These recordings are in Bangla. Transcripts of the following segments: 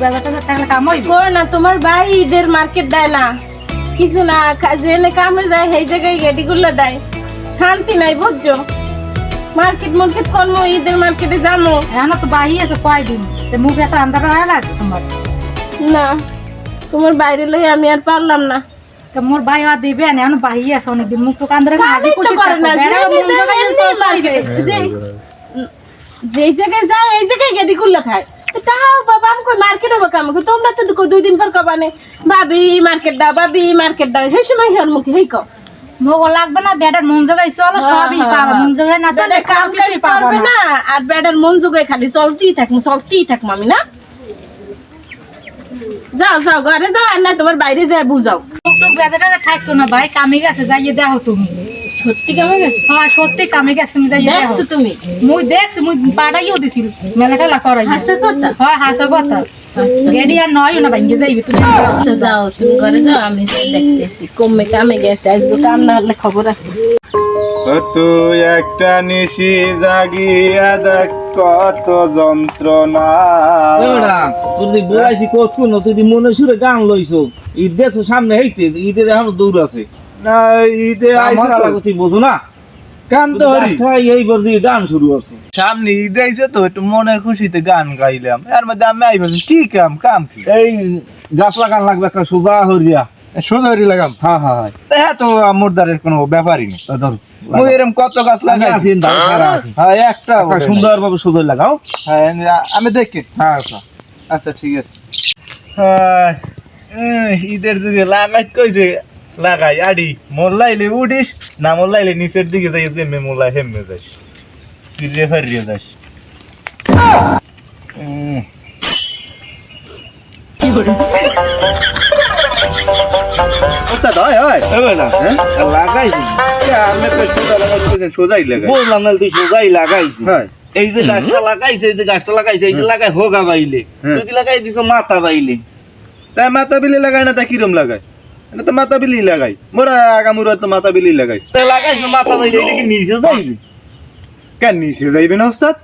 না তোমার ভাই ঈদের মার্কেট দেয় না। কিছু না যেনে কামে যায় সেই জায়গায় গেটিগুলো দেয়। শান্তি নাই বুঝছ? মার্কেট মার্কেট কর্ম ঈদের মার্কেটে যাব এখন তো বাহি আছে কয়দিন? মুখ এত আন্দার হয় লাগে তোমার? না তোমার বাইরে লই আমি আর পারলাম না। মোর ভাই আর দিবে না এখন বাহি আছে অনেকদিন। মুখ করে না যেনে যায় যে- জায়গায় এই জায়গায় গেটি খুললে খায় তাও বাবা আমি কই দেখো দুই দিন পর কবানে ভাবি মার্কেট দাও ভাবি মার্কেট দাও। সেই সময় মুখে হেই কও মোগ লাগবে না মন জায়গায় চলো সবই পাবা। মন জায়গায় না চলে কাম পাবো না। আর মন জুগে খালি চলতেই চলতেই আমি না? যাও যাও ঘরে যাও আর না তোমার বাইরে যায় বুঝাও। থাকতো না ভাই কামে গেছে যাইয়ে দেখো তুমি। সত্যি কেমন গেছে? হ্যাঁ সত্যি কামে গেছে তুমি যাইয়ে দেখছ তুমি? মুই দেখছি মুই পাড়াইও দিছিল মেলা টেলা করাই হাসা কথা? হয় হাসা কথা। গেডি আর নয় না ভাঙ্গে যাইবে তুমি যাও তুমি ঘরে যাও আমি দেখতেছি কমে কামে গেছে আজকে কাম না হলে খবর আছে তুই একটা নিশি জাগিয়া দেখ কত যন্ত্রণা। তোর বলাইছি কত কোন তুই মনে সুরে গান লইছো ঈদ দেখছ সামনে হইতে ঈদের এখন দৌড় আছে। না ঈদে আমার তুই বোঝো না? কাম তো এইবার দিয়ে গান শুরু আছে সামনে ঈদে আইছে তো একটু মনের খুশিতে গান গাইলাম। এর মধ্যে আমি আই বলছি কি কাম কাম কি? এই গাছ লাগান লাগবে একটা সোজা হরিয়া। সোজা হরি লাগাম? হ্যাঁ হ্যাঁ হ্যাঁ। হ্যাঁ তো মোরদারের কোনো ব্যাপারই নেই। তা মুই এরকম কত গাছ লাগাই আছি দাও খারা আছি হ্যাঁ একটা একটা সুন্দর ভাবে সোজা লাগাও। হ্যাঁ আমি দেখি। হ্যাঁ আচ্ছা। আচ্ছা ঠিক আছে। হ্যাঁ, ঈদের যুগে লাগাই কইছে লাগাই আডি মোল্লাইলে উডিস না মোল্লাইলে নিচের দিকে যাই জেমে মোল্লা হেমে যাস। সিরিয়ে ফারিয়ে যাস। হয়, হয়। হ্যাঁ? লাগাই। লাগাই। না তুই সোজাই লাগাইছি। এই যে গাছটা লাগাইছে এই যে গাছটা লাগাইছে এই যে লাগাই হোগা বাইলে। হ্যাঁ। লাগাই দিছো মাথা বাইলে। তাই মাথা বিলে লাগাই না তা কিরম লাগাই এটা তো মাথা বিলি লাগাই। মোরা আগামুরা তো মাথা বিলি লাগাই। লাগাইছো মাথা বাইলে এটা কি নিচে যাইবে? কেন নিচে যাইবে না ওস্তাদ?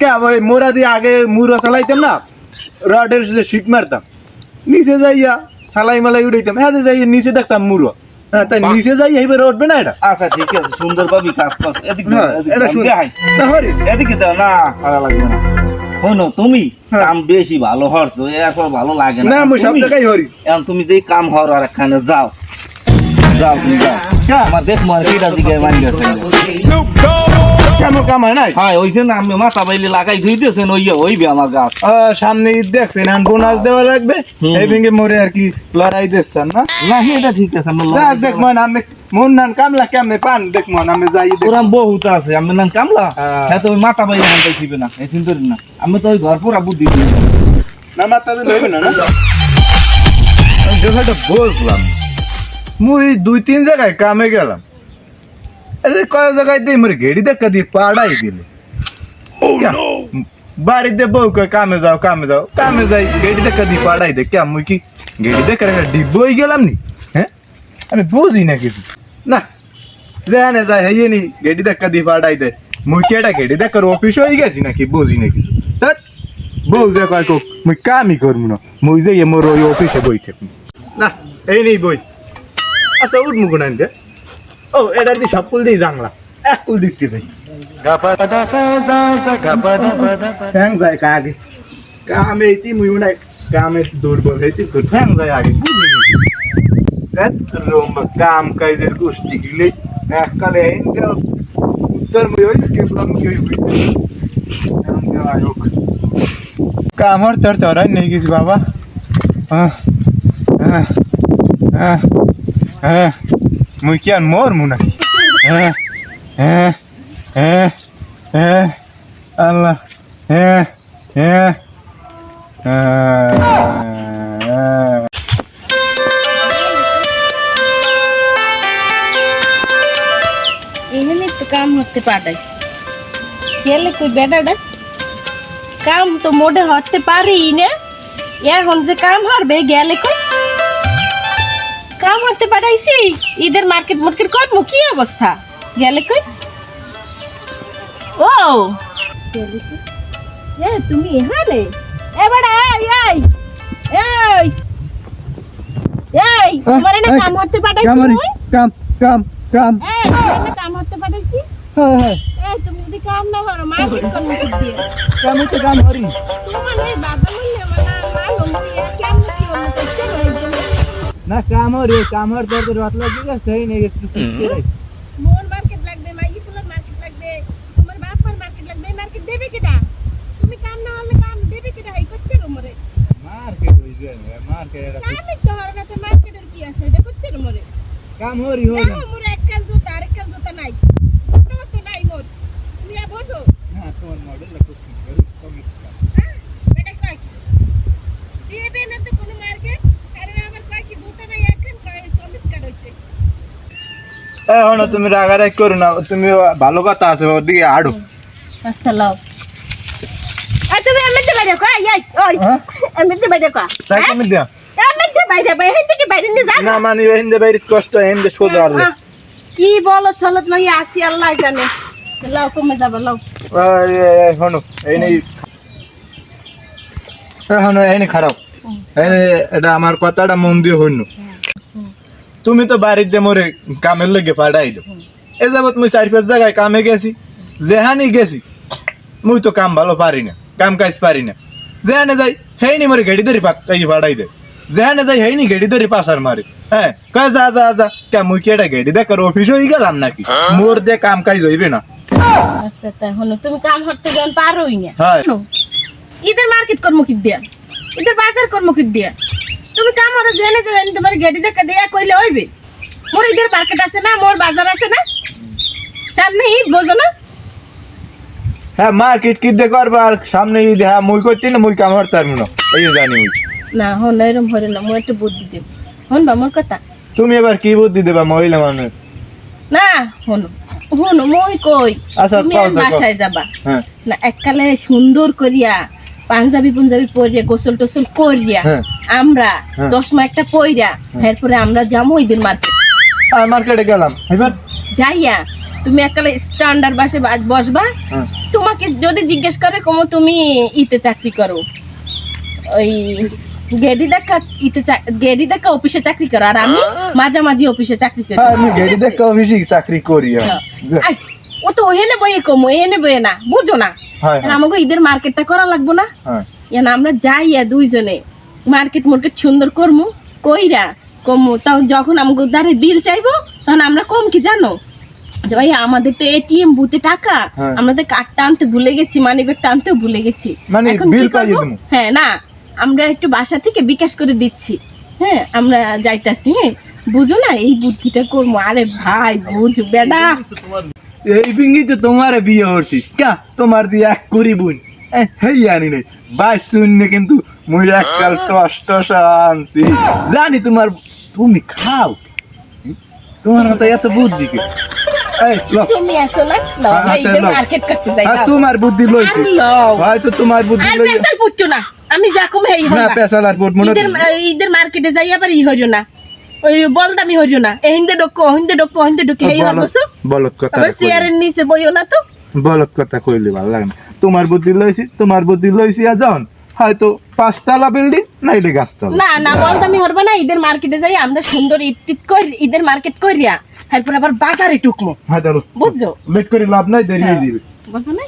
কে? ওই মোরা দিয়ে আগে মুড়ো চালাইতাম না রডের যে শিক মারতাম। নিচে যাইয়া সালাই মালাই উড়াইতাম হ্যাঁ যাই নিচে দেখতাম মুড়ো হ্যাঁ তাই নিচে যাই এইবার উঠবে না এটা? আচ্ছা ঠিক আছে সুন্দর পাবি কাজ কর এদিকে হ্যাঁ, এদিকে না হরি। এদিকে দাও না। ভালো লাগবে না। শোনো তুমি হ্যাঁ। কাম বেশি ভালো হরছো এরপর ভালো লাগে না। আমি সব তুমি- জায়গায় হরি। এখন তুমি যে কাম হর আর একখানে যাও। যাও তুমি যাও। আমার দেখ মার কিটা দিকে মানি গেছে কাম হয় নাই? হ্যাঁ ওইছে না আমি মাথা বাইলে লাগাই ধুই দিয়েছেন ওই হইবে আমার গাছ। সামনে ঈদ দেখছেন এখন বোনাস দেওয়া লাগবে। এই ভেঙে মরে আর কি লড়াই দিচ্ছেন না? না এটা ঠিক আছে আমি দেখ মন আমি নান কামলা কেমনে পান দেখ মন আমি যাই ওরাম বহুত আছে আমি নাম কামলা। হ্যাঁ। হ্যাঁ তো ওই মাথা বাইলে হানতে দিবে না এই চিন্তা না। আমি তো ওই ঘর পুরা বুদ্ধি দিই। না মাথা দিলে হইবে না না? আমি বুঝলাম মুই দুই তিন জায়গায় কামে গেলাম। যে কয় জায়গায় দিয়ে মোর ঘেড়ি দেখা দিয়ে পাড়াই দিলে? বাড়িতে বউ কয় কামে যাও কামে যাও কামে যাই গেড়ি দেখা দিয়ে পাড়াই দে কেমন কি গেড়ি দেখা রেখে ডিব্বই গেলাম নি হ্যাঁ আমি বুঝি না কিছু না জানে যায় হেয়ে নি গেড়ি দেখা দিয়ে পাড়াই দে মুই কি এটা গেড়ি দেখার অফিস হয়ে গেছি নাকি বুঝি না কিছু বউ যে কয় কোক মুই কামই করব না মুই যে মোর ওই অফিসে বই থাকব না এই নেই বই আচ্ছা উঠ মুখ নাইন দে ও এটার দিয়ে সব কুল দিয়ে জাংলা এক কুল দিকতে দেই। ঠ্যাং যায় কা আগে। কামে ইতি মুই উনাই কামে দুর্বল হইতি তো ঠ্যাং যায় আগে। বুঝি গেছি ধ্যাৎ, রম্বা কাম কাজের গোষ্ঠী গিলে এককালে হেন গেল উত্তর মুই ওই কেবলাম কি ওই হইতে কাম দেওয়া হোক। কামর তোর তোরাই নেই গেছি বাবা। হ্যাঁ হ্যাঁ হ্যাঁ হ্যাঁ মুই কি আর মর মু নাকি হ্যাঁ হ্যাঁ হ্যাঁ হ্যাঁ আল্লাহ হ্যাঁ হ্যাঁ এখানে তো কাম হতে পাঠাইছি গেলে কই বেটাটা কাম তো মোটে হতে পারি না এখন যে কাম হারবে গেলে কই কাম হতে পাঠাইছি ঈদের মার্কেট মার্কেট করব কি অবস্থা? গেলে কই? ও! এ তুমি এখানে? এবারে এই এই এই এই তোমার না কাম করতে পাঠাইছি? কাম কাম কাম এই কাম করতে পাঠাইছি? হ্যাঁ হ্যাঁ। এই তুমি যদি কাম না করো মা কি করবে? দিয়ে কামে তো কাম হরি। তোমার বাবা না কাম হরি কাম হর তোর তো রাত লাগি গেছে সেই নেই একটু সুস্থ রে মোর মার্কেট লাগবে মাই ফুলের মার্কেট লাগবে তোমার বাপার মার্কেট লাগবে মার্কেট দেবে কিটা তুমি কাম না হলে কাম দেবে কিটা এই করতে রো। মরে মার্কেট হইছে মার্কেট এটা কামই তো হবে না তো মার্কেটের কি আছে? এটা করতে রো। মরে কাম হরি হই দেখো মোর এক কাল জুতা আরেক কাল জুতা নাই জুতা তো নাই মোর তুমি আ বসো না তোর মডেল লাগো করি কমি হ্যাঁ বেটা কয় কি দিবে না তো কোনো মার্কেট কারণ আমার কয় কি জুতা নাই এখন কয় সমিত কাট হইছে তুমি রাগারাগ করো না তুমি ভালো কথা আছে ওদিকে আড়ো। আসসালাম। তুমি এমনিতে বাইরে কয় এই ওই হ্যাঁ? এমনিতে বাইরে কয় তাই কমি দিয়া এমনিতে বাইরে বাইরে হেন থেকে বাইরে নিয়ে যা না মানে হিন্দে বাইরে কষ্ট হিন্দে সোজা আর। কি বলো চলত নাই আসি আল্লাহ জানে। লাও কমে যাবে লাও। হন এই নেই। হন এই নেই খারাপ। এটা আমার কথাটা মন দিয়ে হইন। তুমি তো বাড়িতে মোরে কামের লেগে পাঠাই দো এ যাবত মুই চারি পাঁচ জায়গায় কামে গেছি যেহানি গেছি মুই তো কাম ভালো পারি না কাম কাজ পারি না। যেহানে যাই হেইনি মোরে গেড়ি ধরি পাঠাই পাঠাই দে। যেহানে যাই হেইনি গেড়ি ধরি পাসার মারে। হ্যাঁ কয় যা যা যা কে মুই কি এটা গেড়ি দেখার অফিস হয়ে গেলাম নাকি? মোর দিয়ে কাম কাজ হইবে না। আচ্ছা তাই হলো তুমি কাম করতে যখন পারোই না। হ্যাঁ। ঈদের মার্কেট করব কি দিয়া ঈদের বাজার করব কি দিয়া। তুমি কাম হলো জেনে যে তোমার গেটি দেখা দিয়া কইলে হইবে। মোর ঈদের মার্কেট আছে না মোর বাজার আছে না। সামনে ঈদ বোঝো না? হ্যাঁ মার্কেট কি দিয়ে করব? আর সামনে ঈদ হ্যাঁ মুই করছি না মুই কাম করতে পারব না। এই জানি মুই না হন এরম হরে না মোর একটু বুদ্ধি দেব। হন বা মোর কথা? তুমি এবার কি বুদ্ধি দেবা মহিলা মানুষ? না হনো হনো মই কই আচ্ছা, তুমি। বাসায় যাবা। হ্যাঁ। না এককালে সুন্দর করিয়া পাঞ্জাবি পাঞ্জাবি পরিয়া গোসল টোসল করিয়া হ্যাঁ। আমরা হ্যাঁ। চশমা একটা পইরা এরপরে আমরা যাব ঈদের মার্কেট মার্কেটে গেলাম। এবার? যাইয়া তুমি এককালে স্ট্যান্ডার্ড বাসে বসবা। হ্যাঁ। তোমাকে যদি জিজ্ঞেস করে কমো তুমি ইতে চাকরি করো। ওই গেডি দেখা ইতে গেডি দেখা অফিসে চাকরি করো। আর আমি মাঝামাঝি অফিসে চাকরি করি। হ্যাঁ, আমি গেড়ি দেখে অফিসে চাকরি করি হ্যাঁ। ও তো ওহেনে বইয়ে কমো এনে বইয়ে না বুঝো না। হ্যাঁ আমাকে ঈদের মার্কেটটা করা লাগবো না? হ্যাঁ। ইয়ান আমরা যাইয়া দুইজনে মার্কেট মার্কেট সুন্দর করমু কইরা কমু। তখন যখন আমাকে দ্বারে বিল চাইব তখন আমরা কম কি জানো? যে ভাই আমাদের তো এটিএম বুথে টাকা। হ্যাঁ। আমাদের কার্ডটা আনতে ভুলে গেছি মানি ব্যাগটা আনতেও ভুলে গেছি। মানে এখন কি করব? হ্যাঁ না আমরা একটু বাসা থেকে বিকাশ করে দিচ্ছি। হ্যাঁ আমরা যাইতাছি হ্যাঁ। বুঝো না এই বুদ্ধিটা করব আরে ভাই বুঝ বেডা। এই বিঙ্গি তো তোমার বিয়ে হচ্ছি কা তোমার দিয়ে এক করি বুন। হেই আনি নাই। বাই শুননে কিন্তু মুই এককাল টস টস আনছি। জানি তোমার তুমি খাও। তোমার মতো এত বুদ্ধি কে? তুমি আসো না। মার্কেট করতে যাই তোমার বুদ্ধি লইছি আর হয়তো তোমার বুদ্ধি লইছি না। আমি যা কম হেই না হবা পেশাল আর বোট মনে ঈদের মার্কেটে যাই আবার ই হইরো না। ওই বলদামি হইরো না। এই হিন্দে ডক্কো হিন্দে ডক্কো হিন্দে ডক্কো হেই হল বসো বলত কথা আবার চেয়ারের নিচে বইও না তো। বলত কথা কইলে ভালো লাগে না। তোমার বুদ্ধি লইছি তোমার বুদ্ধি লইছি যখন হয়তো পাঁচতলা বিল্ডিং নাইলে গাছতলা। না না বলদামি হরবা না ঈদের মার্কেটে যাই আমরা সুন্দর ঈদ টিদ করি ঈদের মার্কেট করিয়া তারপর আবার বাজারে টুকমো হ্যাঁ বুঝছ? লেট করে লাভ নাই দেরি হয়ে যাবে। বুঝছ না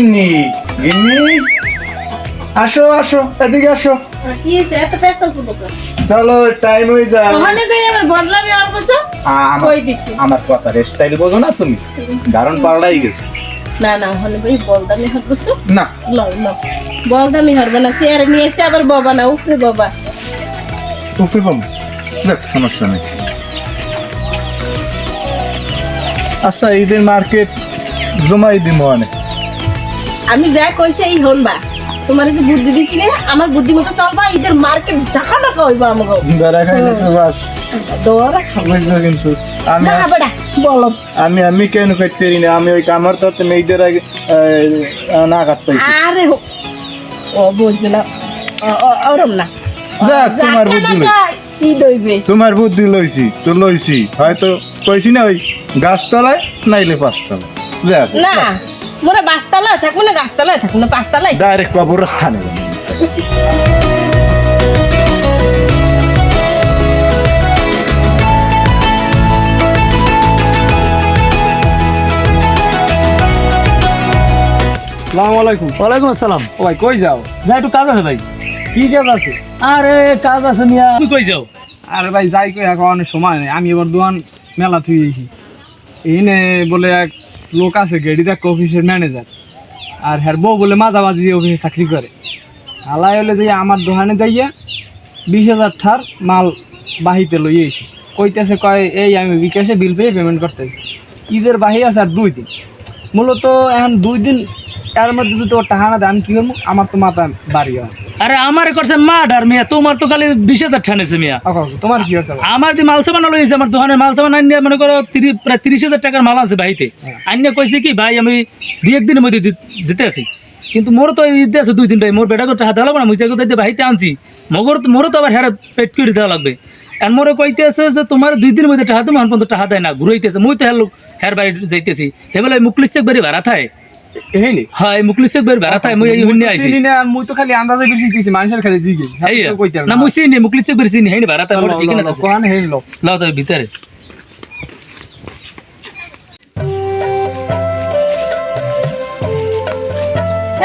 গিন্নি গিন্নি। আসো আসো এদিকে আসো। চলো টাইম হয়ে যায়। ওখানে যাই আবার বদলামি আর বসো আমার কই দিছি? আমার কথা স্টাইল বোঝো না তুমি। দারুণ পাল্টাই গেছে। না না ওখানে ভাই বলদামি হর বসো না। লও লও। বলদামি হরবা না চেয়ারে নিয়ে এসে আবার বাবা না উপরে বাবা। উপরে দেখ সমস্যা নেই। আচ্ছা ঈদের মার্কেট জমাই দিব অনেক। আমি যা কইছে এই হনবা। তোমার যে বুদ্ধি দিছি না আমার বুদ্ধি মতো চলবা ঈদের মার্কেট জাকা টাকা হইব আমাকে বেড়া খাইলে তো বাস। দৌড়া বুঝছ কিন্তু আমি না বেটা বলো। আমি আমি কেন পারি না? আমি ওই কামার তো আগে আহ, না কাটতে আরে ও বুঝলাম ওরম না। যাক তোমার বুদ্ধি কি দইবে? তোমার বুদ্ধি লইছি তো লইছি। হয়তো কইছি না ওই গাছতলায় নাইলে পাঁচতলায়। যাক না মোরা বাসতলায় থাকব না গাছতলায় থাকব না পাঁচতলায়। ডাইরেক্ট কবরস্থানে সালাম আলাইকুম। ওয়ালাইকুম আসসালাম। ও ভাই কই যাও? যা একটু কাজ আছে ভাই। কি কাজ আছে? আরে কাজ আছে মিয়া। তুমি কই যাও? আরে ভাই যাই কই এখন অনেক সময় নেই। আমি এবার দোয়ান মেলা থুই এনে বলে এক লোক আছে, গেড়ি দেখ অফিসের ম্যানেজার আর হ্যার বউ বলে মাঝামাঝি অফিসে চাকরি করে। আলাই হলে যে আমার দোকানে যাইয়া বিশ হাজার ঠার মাল বাহিতে লই এসি কইতেছে, কয়, এই আমি বিকাশে বিল পেয়ে পেমেন্ট করতেছি। ঈদের বাহি আছে আর দুই দিন। মূলত এখন দুই দিন, এর মধ্যে যদি ওর টাকা না আমি কী করব? আমার তো মাথা বাড়ি হয় আরে আমার করছে মার্ডার মিয়া। তোমার তো খালি বিশ হাজার ঠানেছে মিয়া। আচ্ছা, তোমার কি হচ্ছে আমার যে মাল সামান লইছে আমার দোকানের মাল সামান আনিয়ে মনে করো প্রায় তিরিশ হাজার টাকার মাল আছে ভাইতে আনিয়ে কইছে কি ভাই আমি দুই একদিনের মধ্যে দিতে আছি কিন্তু মোর তো দিতে আছে দুই দিন ভাই মোর বেটা করতে হাতে লাগবে না মুই চাইতে ভাইতে আনছি। মগর মোরও তো আবার হেরা পেট করে দেওয়া লাগবে। আর মোরে কইতে আছে যে তোমার দুই দিনের মধ্যে টাকা তুমি পর্যন্ত টাকা দেয় না ঘুরাইতেছে মুই তো হের হের বাড়ি যাইতেছি। হেবেলা মুকলিশ চেক বাড়ি ভাড়া থায়। এই নি হ্যাঁ মুকলিশ চেক বাড়ি ভাড়া থায় মুই হুন্নে আইছি। চিনি না মুই তো খালি আন্দাজে বেশি দিছি মানুষের খালি জিগে হেইয়া। না মুই চিনি মুকলিশ চেক বাড়ি চিনি হেনি ভাড়া থায় মোর ঠিক না কোন হেই লোক লাও তবে ভিতরে।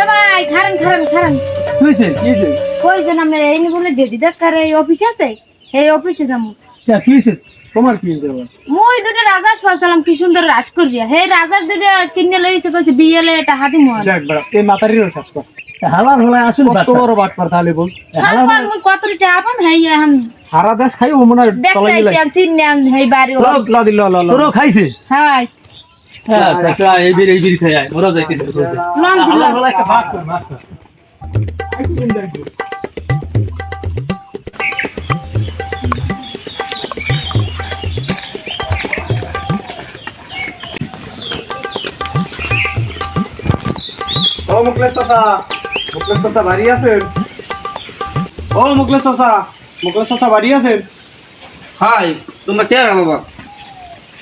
ভাই খারান খারান খারান। হইছে কি হইছে কই যেন আপনার এই নি বলে ডেডি দেখার এই অফিস আছে? এই অফিসে তা কি হইছে তোমার কি আবার? মুই দুটো রাজাস পাইছিলাম কি সুন্দর রাজ করিয়া হে রাজার দুটো কিনে লইছে কইছে বিয়েলে এটা হাতি মোহন। দেখ বড় এই মাতারির শ্বাস কর হালার হলা আসল কত বড় বাট পার তাহলে বল। তারপর মুই কত টা আপন হেই এখন হারা দেশ খাই ও মনে তলাই আইছি আমি চিনি আন হেই বাড়ি ল ল দিল ল ল তোরও খাইছে? হাই। আচ্ছা আচ্ছা এই বির এই বির খাই আয়। ওরা যাইতেছে। হালার হলা একটা ভাগ কর ও মুকলেশ চাচা মুকলেশ চাচা বাড়ি আছেন? ও মুকলেশ চাচা মুকলেশ চাচা বাড়ি আছেন? হাই তোমরা কে বাবা?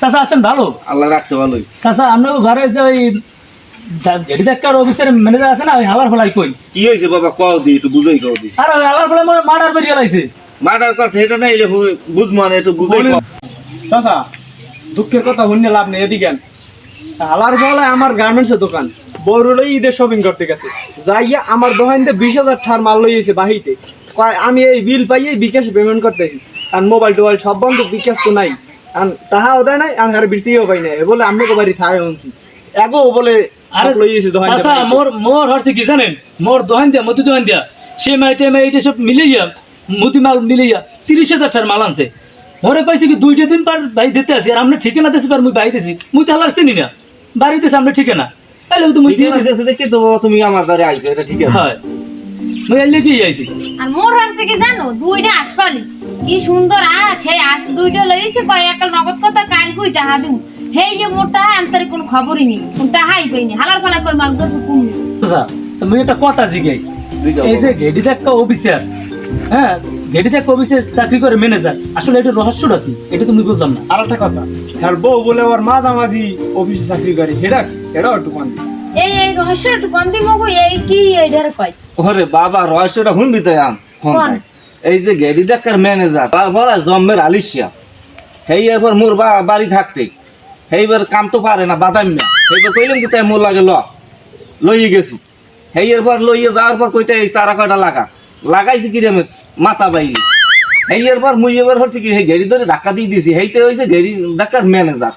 চাচা আছেন ভালো? আল্লাহ রাখছে ভালোই। চাচা আপনার ঘরে যে ওই গেড়ি দেখার অফিসের ম্যানেজার আছে না ওই হালার ফলাই কই? কি হয়েছে বাবা কও দি একটু বুঝাই কও দি। আর ওই হালার ফলাই মার্ডার বেরিয়ে লাইছে। মার্ডার করছে এটা নাই যে বুঝব না একটু বুঝাই কও। চাচা দুঃখের কথা শুনে লাভ নেই এদিকে হালার বলে আমার গার্মেন্টসের দোকান। বড়লাই ঈদের শপিং করতে গেছে যাইয়া আমার দোকান দিয়ে বিশ হাজার ঠার মাল লইয়েছে বাহিতে। কয় আমি এই বিল পাইয়ে বিকাশ পেমেন্ট করতেছি। আর মোবাইল টোবাইল সব বন্ধ বিকাশ তো নাই। আর তাহাও দেয় নাই আর আর বৃষ্টিও পাই নাই। বলে আমি বাড়ি থাই শুনছি এগো বলে আরে লইয়েছে দোকান চাচা মোর মোর হচ্ছে কি জানেন? মোর দোকান দিয়া মধু দোকান দিয়া সে মাই টাইমে এইটা সব গিয়া মুদি মাল মিলাইয়া তিরিশ হাজার টাকার মাল আনছে। মোরে কইছে কি দুইটা দিন পার ভাই দিতে আসি আর আমরা ঠিকানা দিছি পার মুই ভাই দিছি। মুই তো হালার চিনি না বাড়ি দিছি আমরা ঠিকানা। তাহলে তো মুই দিয়ে দিছি। আছে দেখি তো তুমি আমার দ্বারে আইছো এটা ঠিক আছে হয়। মুই এলে কি আইছি। আর মোর হচ্ছে কি জানো দুইটা আসপালি কি সুন্দর আস সেই আস দুইটা লইছে কয় একটা নগদ কথা কাল কই টাহা দিম। হেই যে মোর টাহা আমি কোনো খবরই নেই কোন টাহাই পাইনি হালার ফালা কই মাল ধরবো কুমনি তো মুই একটা কথা জিগাই। এই যে গেডিতে একটা অফিসার হ্যাঁ একটা অফিসে চাকরি করে ম্যানেজার আসলে এটা রহস্যটা কি? এটা তুমি বুঝলাম না। আর একটা কথা আর বউ বলে মাঝামাঝি অফিসে চাকরি করে। সেটা এটাও একটু মান এই এই রহস্য একটু কম দিম গো এই কি কয়? ওরে বাবা রহস্যটা শুনবি তো আম? এই যে গেড়ি দেখার ম্যানেজার তারপর জম্মের আলিশিয়া। এরপর মোর বা বাড়ি থাকতে। সেইবার কাম তো পারে না বাদাম না। সেইবার কইলাম কি তাই মোর লাগে ল। লইয়ে গেছি। হেই এরপর লইয়ে যাওয়ার পর কইতে এই চারা কয়টা লাগা? লাগাইছি কি রে আমি? মাথা বাইরে হেই এরপর মুই এবার হচ্ছে কি সেই গেড়ি ধরে ধাক্কা দিয়ে দিছি। হেইতে হয়েছে গেড়ি দেখার ম্যানেজার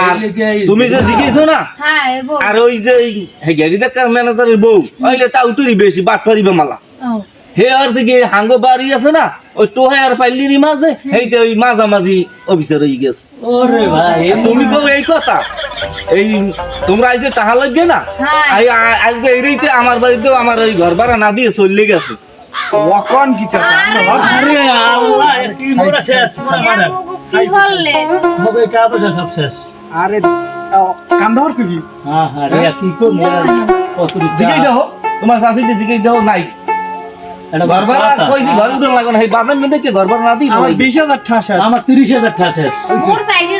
আর এই এই- তুমি যে জিজ্ঞেসো না হ্যাঁ আর ওই যে এই গেড়ি দেখার ম্যানেজারের বউ ওইলে টাউটুরি বেশি বাট পারিবে মালা। হে আর যে হাঙ্গ বাড়ি আছে না ওই টোহে আর পাইলিরি মাঝে হেইতে ওই মাঝামাঝি অফিসার হয়ে গেছে। ওরে ভাই তুমি তো এই কথা এই তোমরা আইসে লাগবে না হ্যাঁ। আজকে এই রীতি আমার বাড়িতেও আমার ওই ঘর ভাড়া না দিয়ে চলে গেছে। ওকন কি চাচা? আরে আল্লাহ কি মোরা শেষ মোরা মারা কি বললে? মগে চা সব শেষ। আরে কাম ধরছো কি? হ্যাঁ হ্যাঁ রে কি কর মোরা কত জিগাই দাও তোমার শাশুড়ি জিগাই দাও নাই। এটা ঘর কইছি ঘর উঠে লাগবে এই বাদাম মেয়েদেরকে ঘর ভাড়া না দিই আমার বিশ হাজার ঠাস আমার তিরিশ হাজার টাকা মোর সাইজে